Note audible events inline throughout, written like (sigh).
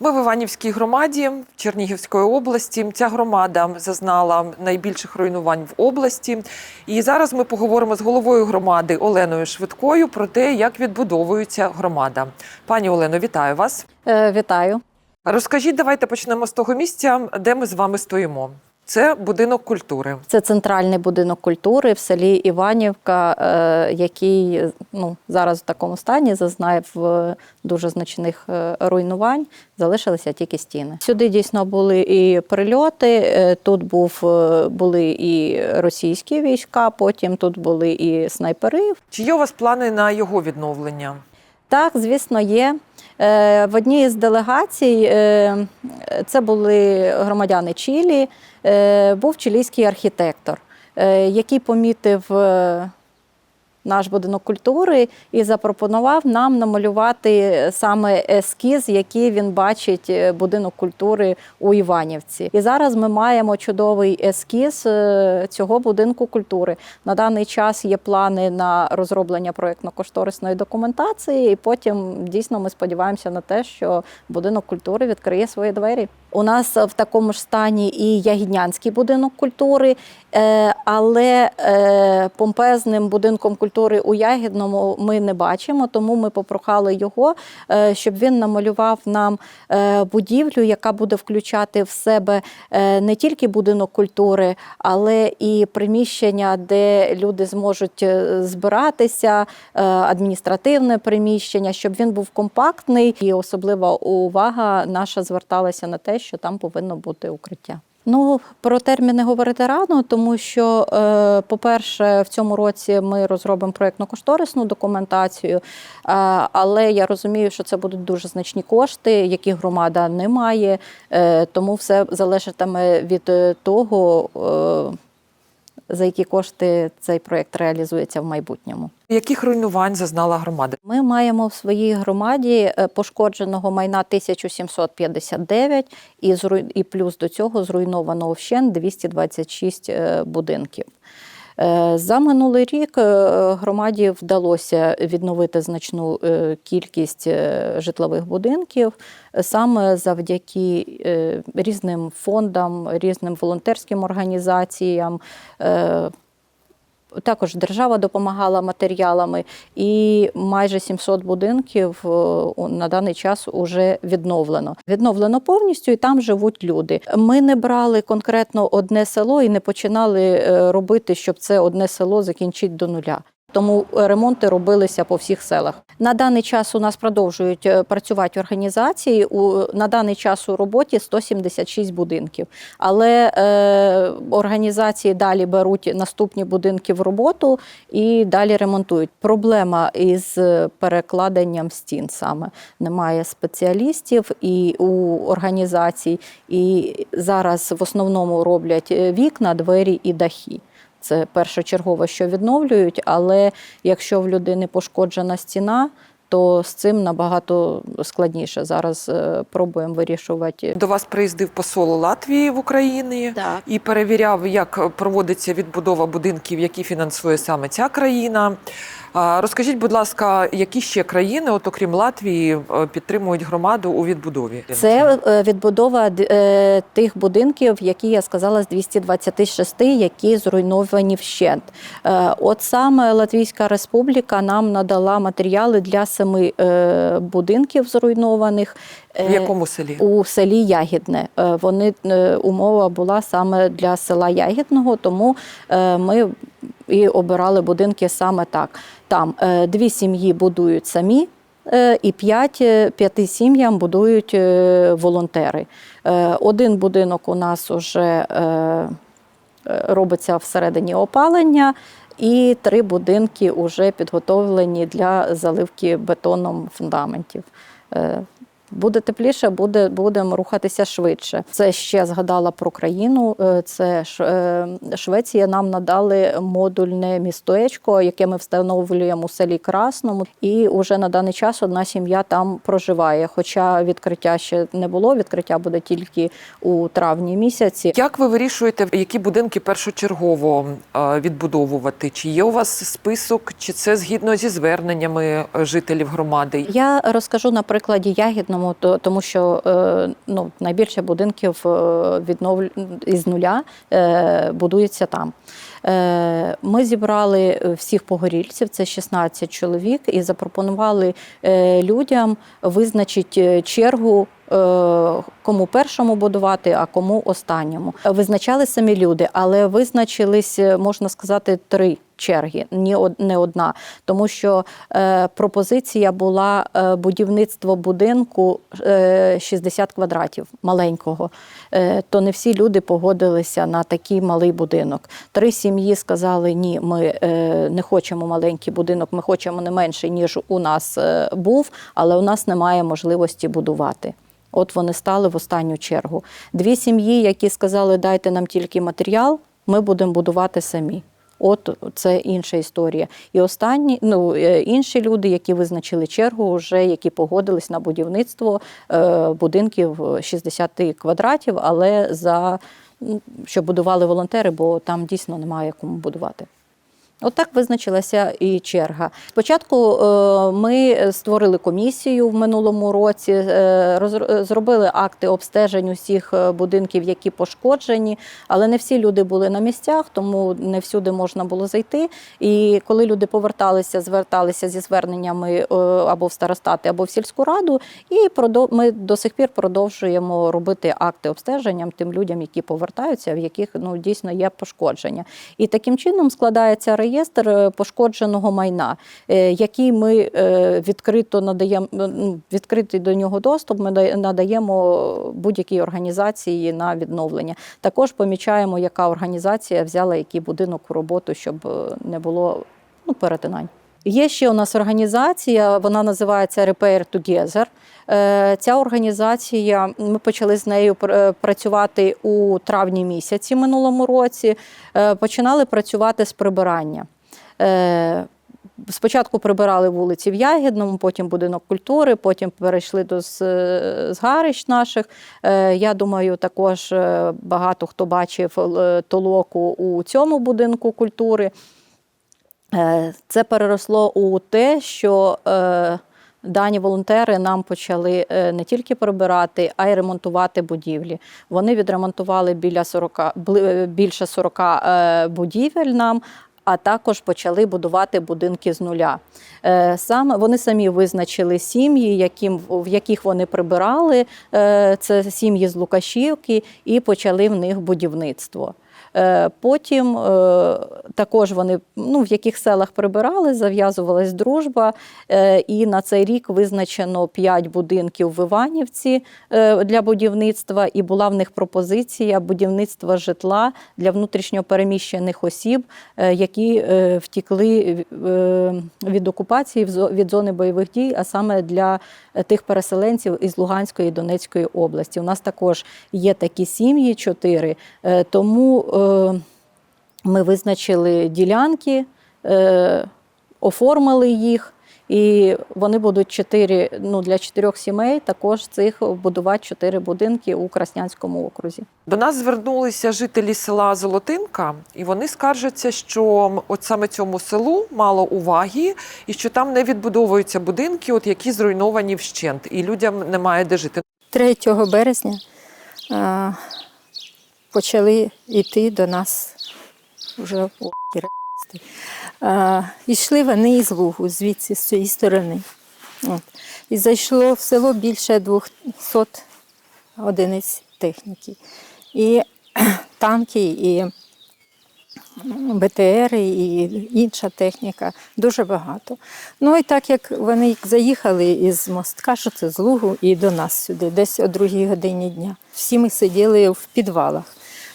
Ми в Іванівській громаді Чернігівської області. Ця громада зазнала найбільших руйнувань в області. І зараз ми поговоримо з головою громади Оленою Швидкою про те, як відбудовується громада. Пані Олено, вітаю вас. Е, Вітаю. Розкажіть, давайте почнемо з того місця, де ми з вами стоїмо. Це будинок культури. Це центральний будинок культури в селі Іванівка, е, який ну, зараз в такому стані зазнає в дуже значних е, руйнувань. Залишилися тільки стіни. Сюди дійсно були і прильоти. е, Тут був були і російські війська, потім тут були і снайпери. Чи є у вас плани на його відновлення? Так, звісно, є. Е, В одній з делегацій е, це були громадяни Чилі, е, був чилійський архітектор, який помітив наш будинок культури і запропонував нам намалювати саме ескіз, який він бачить е, будинок культури у Іванівці. І зараз ми маємо чудовий ескіз е, цього будинку культури. На даний час є плани на розроблення проєктно-кошторисної документації, і потім дійсно ми сподіваємося на те, що будинок культури відкриє свої двері. У нас в такому ж стані і Ягіднянський будинок культури, е, але е, помпезним будинком культури у Ягідному ми не бачимо, тому ми попрохали його, е, щоб він намалював нам е, будівлю, яка буде включати в себе е, не тільки будинок культури, але і приміщення, де люди зможуть е, збиратися, е, адміністративне приміщення, щоб він був компактний. І особлива увага наша зверталася на те, що там повинно бути укриття. Ну, про терміни говорити рано, тому що, е, по-перше, в цьому році ми розробимо проєктно-кошторисну документацію, е, але я розумію, що це будуть дуже значні кошти, які громада не має, е, тому все залежатиме від того, за які кошти цей проєкт реалізується в майбутньому. Яких руйнувань зазнала громада? Ми маємо в своїй громаді е, пошкодженого майна 1759 і, і плюс до цього зруйновано вщен 226 е, будинків. Е, За минулий рік е, громаді вдалося відновити значну е, кількість житлових будинків саме завдяки різним фондам, різним волонтерським організаціям. Також держава допомагала матеріалами, і майже 700 будинків е, на даний час уже відновлено. Відновлено повністю, і там живуть люди. Ми не брали конкретно одне село і не починали е, робити, щоб це одне село закінчити до нуля. Тому ремонти робилися по всіх селах. На даний час у нас продовжують е, працювати організації. У на даний час у роботі 176 будинків. Але е, організації далі беруть наступні будинки в роботу і далі ремонтують. Проблема із перекладенням стін саме немає спеціалістів і у організацій, і зараз в основному роблять е, вікна, двері і дахи. Це першочергове, що відновлюють, але якщо в людини пошкоджена стіна, то з цим набагато складніше. Зараз е, пробуємо вирішувати. До вас приїздив посол Латвії в Україні Так. і перевіряв, як проводиться відбудова будинків, які фінансує саме ця країна. Розкажіть, будь ласка, які ще країни, от окрім Латвії, е, підтримують громаду у відбудові? Це е, відбудова е, тих будинків, які я сказала, з 226, які зруйновані вщент. От саме Латвійська Республіка нам надала матеріали для семи будинків зруйнованих. В Е, якому селі? у селі Ягідне. Е, Вони е, умова була саме для села Ягідного, тому ми і обирали будинки саме так. Там дві сім'ї будують самі. І п'ять п'яти сім'ям будують волонтери. Один будинок у нас вже робиться всередині опалення, і три будинки вже підготовлені для заливки бетоном фундаментів. Буде тепліше, буде, будемо рухатися швидше. Це ще згадала про країну. Е, Це е, Швеція нам надали модульне містечко, яке ми встановлюємо у селі Красному. І вже на даний час одна сім'я там проживає. Хоча відкриття ще не було, відкриття буде тільки у травні місяці. Як ви вирішуєте, які будинки першочергово е, відбудовувати? Чи є у вас список, чи це згідно зі зверненнями жителів громади? Я розкажу на прикладі Ягідного кожному, то- тому що е, ну, найбільше будинків е, віднов... із нуля е, будується там. Ми зібрали всіх погорільців, це 16 чоловік, і запропонували людям визначити чергу. Кому першому будувати, а кому останньому. Визначали самі люди, але визначились, можна сказати, три черги, ні не одна. Тому що е, пропозиція була е, будівництво будинку е, 60 квадратів маленького. Е, то не всі люди погодилися на такий малий будинок. Три сім'ї сказали: ні, ми е, не хочемо маленький будинок, ми хочемо не менший, ніж у нас е, був, але у нас немає можливості будувати. От вони стали в останню чергу. Дві сім'ї, які сказали, дайте нам тільки матеріал, ми будемо будувати самі. От це інша історія. І останні, ну е, інші люди, які визначили чергу, вже які погодились на будівництво е, будинків 60 квадратів, але за що будували волонтери, бо там дійсно немає кому будувати. От визначилася і черга. Спочатку е, ми створили комісію в минулому році, е, зробили акти обстежень усіх е, будинків, які пошкоджені, але не всі люди були на місцях, тому не всюди можна було зайти. І коли люди поверталися, зверталися зі зверненнями або в старостати, або в сільську раду, і ми до сих пір продовжуємо робити акти обстеження тим людям, які повертаються, в яких ну дійсно є пошкодження. І таким чином складається реєстр е, пошкодженого майна, е, який ми е, відкрито надаємо ну, відкритий до нього доступ. Ми надаємо будь-якій організації на відновлення. Також помічаємо, яка організація взяла який будинок у роботу, щоб не було ну, перетинань. Є ще у нас організація, вона називається Repair Together. Е, Ця організація, ми почали з нею е, працювати у травні місяці минулому році. Е, Починали працювати з прибирання. Спочатку прибирали вулиці в Ягідному, потім будинок культури, потім перейшли до згарищ наших. Я думаю, також багато хто бачив толоку у цьому будинку культури. Це переросло у те, що дані волонтери нам почали е, не тільки прибирати, а й ремонтувати будівлі. Вони відремонтували біля 40, е, більше 40 е, будівель нам. А також почали будувати будинки з нуля. Саме вони самі визначили сім'ї, яким в яких вони прибирали. Це сім'ї з Лукашівки, і почали в них будівництво. Е, Потім е, також вони ну, в яких селах прибирали, зав'язувалась дружба. е, І на цей рік визначено 5 будинків в Іванівці для будівництва, і була в них пропозиція будівництва житла для внутрішньопереміщених осіб, які втікли від окупації від зони бойових дій, а саме для тих переселенців із Луганської і Донецької області. У нас також є такі сім'ї, чотири. Тому ми визначили ділянки, е, оформили їх. І вони будуть чотири, ну для чотирьох сімей також цих будувати чотири будинки у Краснянському окрузі. До нас звернулися жителі села Золотинка, і вони скаржаться, що от саме цьому селу мало уваги, і що там не відбудовуються будинки, от які зруйновані вщент, і людям немає де жити. 3 березня а, почали йти до нас вже. А, Йшли вони із Лугу, звідси, з цієї сторони. От. І зайшло в село більше 200 одиниць техніки. І (clears throat) танки, і БТР, і інша техніка, дуже багато. Ну і так як вони заїхали із мостка, що це з Лугу, і до нас сюди, десь о другій годині дня. Всі ми сиділи в підвалах.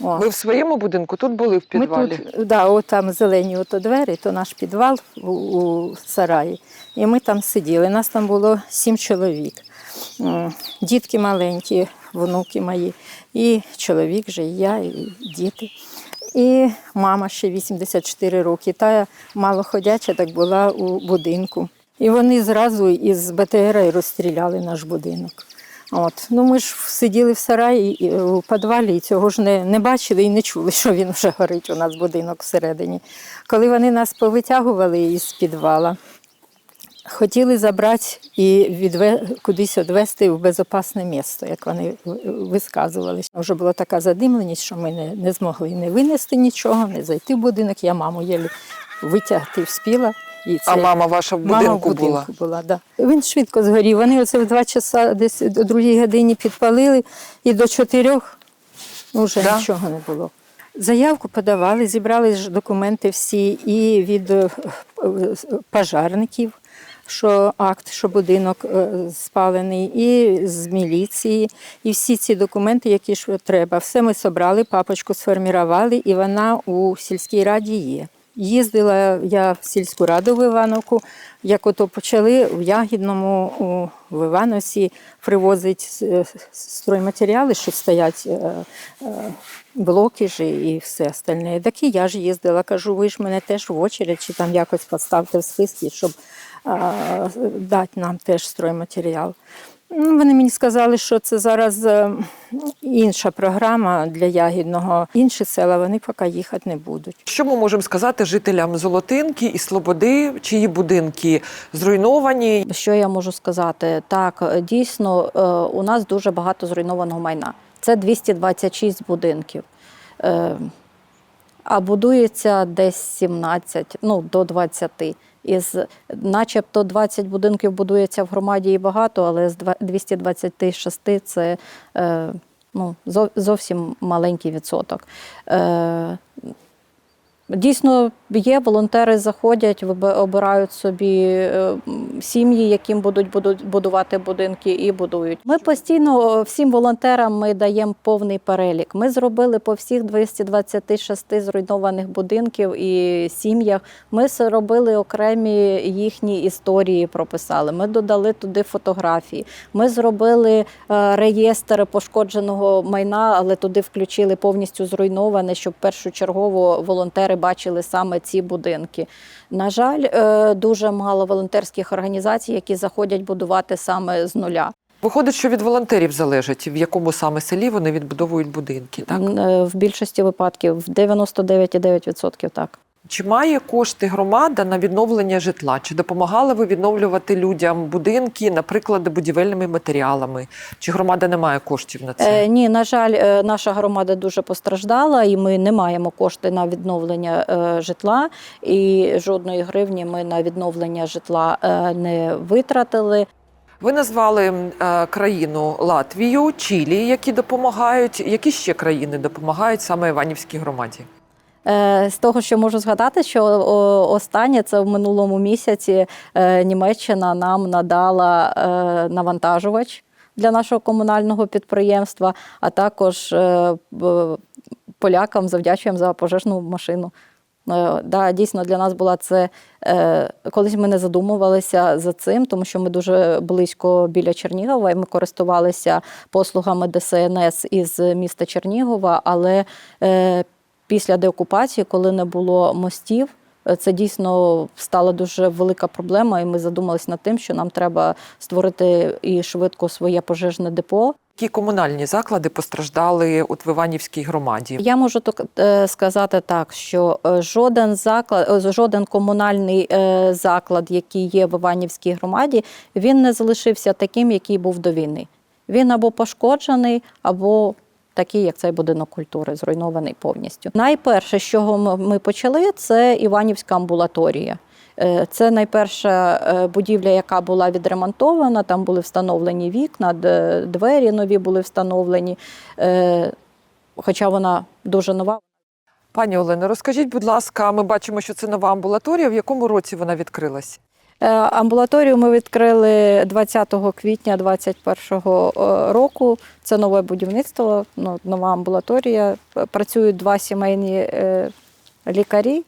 О. Ви в своєму будинку тут були в підвалі. Ми тут, да, от там зелені ото двері, то наш підвал у, у сараї. І ми там сиділи. Нас там було сім чоловік. Дітки маленькі, внуки мої, і чоловік же, і я, і діти. І мама ще 84 роки. Та малоходяча так була у будинку. І вони зразу із БТР розстріляли наш будинок. От. Ну, ми ж сиділи в сараї е, у підвалі і цього ж не, не бачили і не чули, (laughs) що він вже горить у нас будинок всередині. Коли вони нас повитягували із підвала, хотіли забрати і відве... кудись відвезти в безпечне місце, як вони висказувалися. Вже була така задимленість, що ми не, не змогли не винести нічого, не зайти в будинок. Я маму єлі витягти вспіла. І А мама ваша в будинку, Мама в будинку була? була. да. Він швидко згорів. Вони оце в два часа, десь до другій годині підпалили, і до чотирьох вже Да? нічого не було. Заявку подавали, зібрали ж документи всі і від е, е, пожарників, що акт, що будинок е, спалений, і з міліції, і всі ці документи, які ж треба. Все ми зібрали, папочку сформували, і вона у сільській раді є. Їздила я в сільську раду в Івановку, як ото почали в Ягідному в Івановці привозить е, стройматеріали, що стоять е, блоки ж і все остальне. Так і я ж їздила, кажу, ви ж мене теж в очередь, чи там якось поставте в списки, щоб дати нам теж стройматеріал. Ну, Вони мені сказали, що це зараз е, інша програма для Ягідного. Інші села вони поки їхати не будуть. Що ми можемо сказати жителям Золотинки і Слободи, чиї будинки зруйновані? Що я можу сказати? Так, дійсно, е, у нас дуже багато зруйнованого майна. Це 226 будинків. Е, А будується десь 17, ну до 20. Із начебто 20 будинків будується в громаді і багато, але з 226 це е, ну, зовсім маленький відсоток. Дійсно, є волонтери заходять, обирають собі е, сім'ї, яким будуть будувати будинки, і будують. Ми постійно е, всім волонтерам ми даємо повний перелік. Ми зробили по всіх 226 зруйнованих будинків і сім'ях. Ми зробили окремі їхні історії, прописали. Ми додали туди фотографії. Ми зробили е, реєстр пошкодженого майна, але туди включили повністю зруйноване, щоб першочергово волонтери бачили саме ці будинки. На жаль, е, дуже мало волонтерських організацій, які заходять будувати саме з нуля. Виходить, що від волонтерів залежить, в якому саме селі вони відбудовують будинки. Так е, В більшості випадків в 99,9% так. Чи має кошти громада на відновлення житла? Чи допомагали ви відновлювати людям будинки, наприклад, будівельними матеріалами? Чи громада не має коштів на це? Е, ні, на жаль, е, наша громада дуже постраждала, і ми не маємо кошти на відновлення е, житла. І жодної гривні ми на відновлення житла е, не витратили. Ви назвали е, країну Латвію, Чилі, які допомагають. Які ще країни допомагають саме Іванівській громаді? Е, З того, що можу згадати, що останнє це в минулому місяці е, Німеччина нам надала е, навантажувач для нашого комунального підприємства, а також полякам завдячуємо за пожежну машину. Да, дійсно для нас була це колись ми не задумувалися за цим, тому що ми дуже близько біля Чернігова, і ми користувалися послугами ДСНС із міста Чернігова, але після деокупації, коли не було мостів, е, це дійсно стала дуже велика проблема, і ми задумалися над тим, що нам треба створити і швидко своє пожежне депо. Які комунальні заклади постраждали от в Іванівській громаді? Я можу так е, сказати так, що е, жоден заклад, жоден комунальний заклад, який є в Іванівській громаді, він не залишився таким, який був до війни. Він або пошкоджений, або такий, як цей будинок культури, зруйнований повністю. Найперше, з чого ми- почали, це Іванівська амбулаторія. Е, Це найперша е, будівля, яка була відремонтована. Там були встановлені вікна, двері нові були встановлені. Е, Хоча вона дуже нова. Пані Олено, розкажіть, будь ласка, ми бачимо, що це нова амбулаторія. В якому році вона відкрилась? Е, Амбулаторію ми відкрили 20 квітня 2021 року. Це нове будівництво, ну, нова амбулаторія. Працюють два сімейні е, лікарі,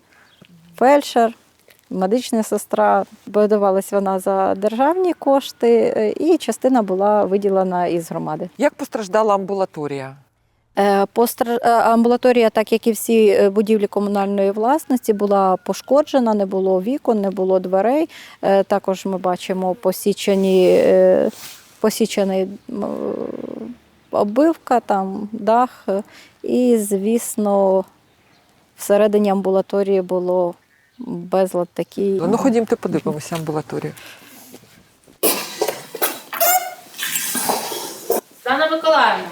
фельдшер, медична сестра. Будувалась вона за державні кошти, е, і частина була виділена із громади. Як постраждала амбулаторія? Е, е, амбулаторія, так як і всі е, будівлі комунальної власності, була пошкоджена, не було вікон, не було дверей. Також ми бачимо посічені, посічений оббивка, там дах, і, звісно, всередині амбулаторії було безлад такий. Ну, ну ходімте, подивимося амбулаторію. Дана Миколаївна.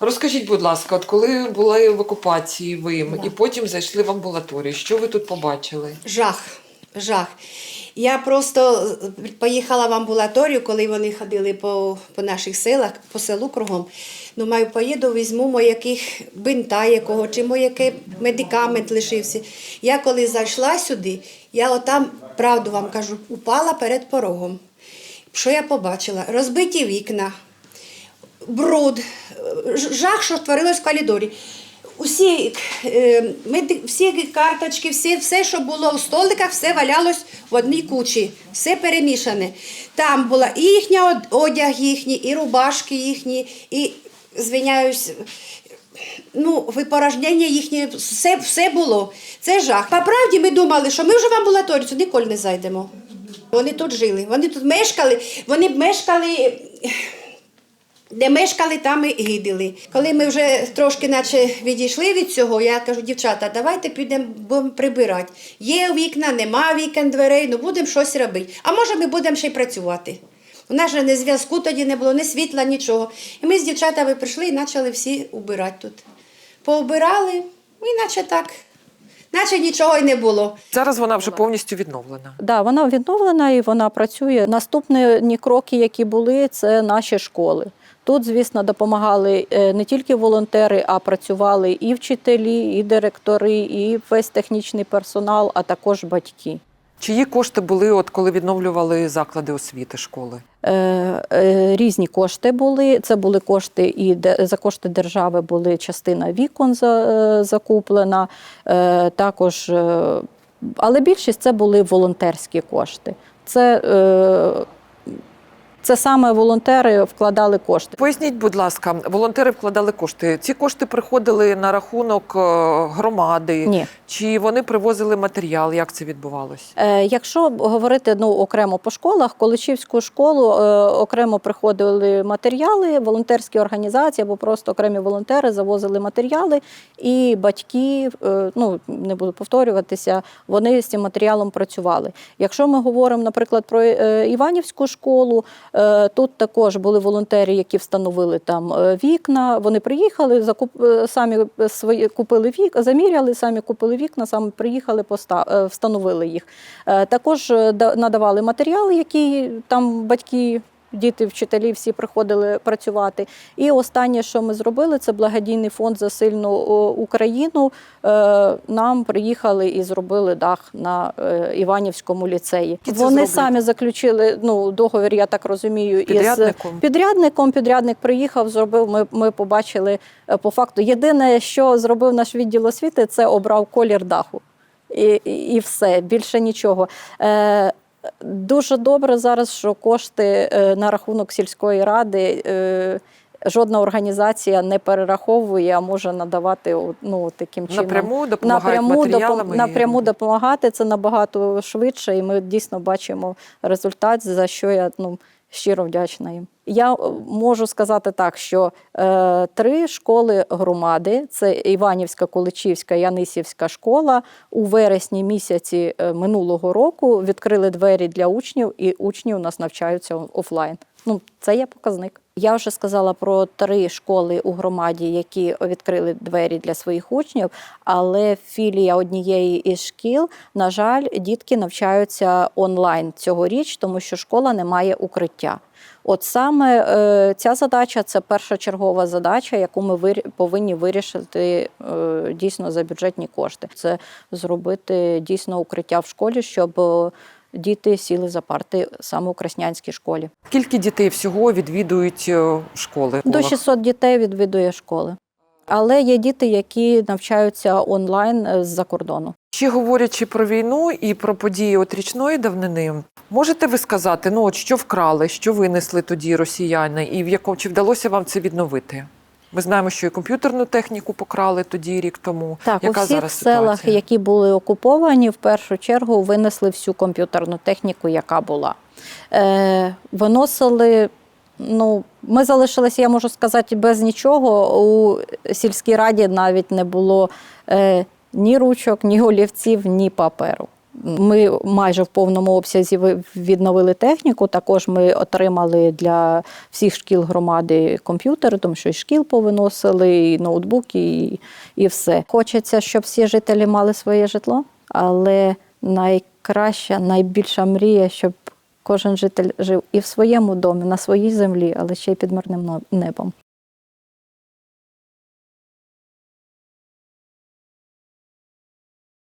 Розкажіть, будь ласка, от коли були в окупації ви і потім зайшли в амбулаторію, що ви тут побачили? Жах, жах. Я просто е, поїхала в амбулаторію, коли вони ходили по, по наших селах, по селу кругом. Ну, маю, поїду, візьму мо яких бинта якого, чи мо який медикамент лишився. Я коли зайшла сюди, я отам, правду вам кажу, упала перед порогом. Що я побачила? Розбиті вікна, бруд, жах, що творилось в коридорі. Усі, е, всі карточки, всі, все, що було в столиках, все валялось в одній кучі, все перемішане. Там була і їхня одяг їхній, і рубашки їхні, і, звиняюсь, ну, випорожнення їхнє, все, все було. Це жах. По правді ми думали, що ми вже в амбулаторію сюди ніколи не зайдемо. Вони тут жили, вони тут мешкали, вони мешкали. Де мешкали, там і гидили. Коли ми вже трошки наче відійшли від цього, я кажу, дівчата, давайте підемо будемо прибирати. Є вікна, нема вікон, дверей, ну будемо щось робити. А може ми будемо ще й працювати. У нас же не зв'язку тоді не було, ні світла, нічого. І ми з дівчатами прийшли і почали всі убирати тут. Поубирали, і наче так, наче нічого й не було. Зараз вона вже повністю відновлена. Да, вона відновлена і вона працює. Наступні кроки, які були, це наші школи. Тут, звісно, допомагали е, не тільки волонтери, а працювали і вчителі, і директори, і весь технічний персонал, а також батьки. Чиї кошти були, от коли відновлювали заклади освіти школи? Е, е, Різні кошти були. Це були кошти, і де- за кошти держави були частина вікон за- закуплена. Також, але більшість це були волонтерські кошти. Це, це саме волонтери вкладали кошти. Поясніть, будь ласка, волонтери вкладали кошти. Ці кошти приходили на рахунок е, громади, Ні. чи вони привозили матеріал? Як це відбувалося? Е, Якщо говорити ну, окремо по школах, Количівську школу е, окремо приходили матеріали, волонтерські організації або просто окремі волонтери завозили матеріали, і батьки, е, ну не буду повторюватися, вони з цим матеріалом працювали. Якщо ми говоримо, наприклад, про е, Іванівську школу, тут також були волонтери, які встановили там е, вікна. Вони приїхали, закуп... е, самі свої купили вік, заміряли, самі купили вікна, саме приїхали, поста... е, встановили їх. Е, Також е, надавали матеріали, які там батьки. Діти, вчителі всі приходили працювати. І останнє, що ми зробили, це благодійний фонд за сильну Україну. Е, Нам приїхали і зробили дах на е, Іванівському ліцеї. Це Вони зроблять? самі заключили ну, договір, я так розумію, із Підрядником? підрядником. Підрядник приїхав, зробив. Ми, ми побачили е, по факту. Єдине, що зробив наш відділ освіти, це обрав колір даху. І, і, і все, більше нічого. Е, Дуже добре зараз, що кошти е, на рахунок сільської ради е, жодна організація не перераховує, а може надавати ну, таким чином. Напряму допомагають напряму, допом- напряму допомагати це набагато швидше, і ми дійсно бачимо результат, за що я ну, щиро вдячна їм. Я е, можу сказати так, що е, три школи громади: це Іванівська, Количівська, Янисівська школа у вересні місяці е, минулого року відкрили двері для учнів, і учні у нас навчаються офлайн. Ну, це є показник. Я вже сказала про три школи у громаді, які відкрили двері для своїх учнів, але філія однієї із шкіл, на жаль, дітки навчаються онлайн цьогоріч, тому що школа не має укриття. От саме е, ця задача це першочергова задача, яку ми повинні вирішити е, дійсно за бюджетні кошти. Це зробити дійсно укриття в школі, щоб е, діти сіли за парти саме у Краснянській школі. Скільки дітей всього відвідують е, школи? До 600 дітей відвідує школи. Але є діти, які навчаються онлайн е, з-за кордону. Ще говорячи про війну і про події от річної давнини, можете ви сказати, ну от що вкрали, що винесли тоді росіяни, і в якому чи вдалося вам це відновити? Ми знаємо, що і комп'ютерну техніку покрали тоді рік тому. Так, Яка у всіх зараз селах, ситуація? які були окуповані, в першу чергу винесли всю комп'ютерну техніку, яка була. Е, виносили. Ну, ми залишилися, я можу сказати, без нічого. У сільській раді навіть не було е, ні ручок, ні олівців, ні паперу. Ми майже в повному обсязі ви- відновили техніку. Також ми отримали для всіх шкіл громади комп'ютери, тому що і шкіл повиносили, і ноутбуки, і, і все. Хочеться, щоб всі жителі мали своє житло, але найкраща, найбільша мрія, щоб кожен житель жив і в своєму домі, на своїй землі, але ще й під мирним небом.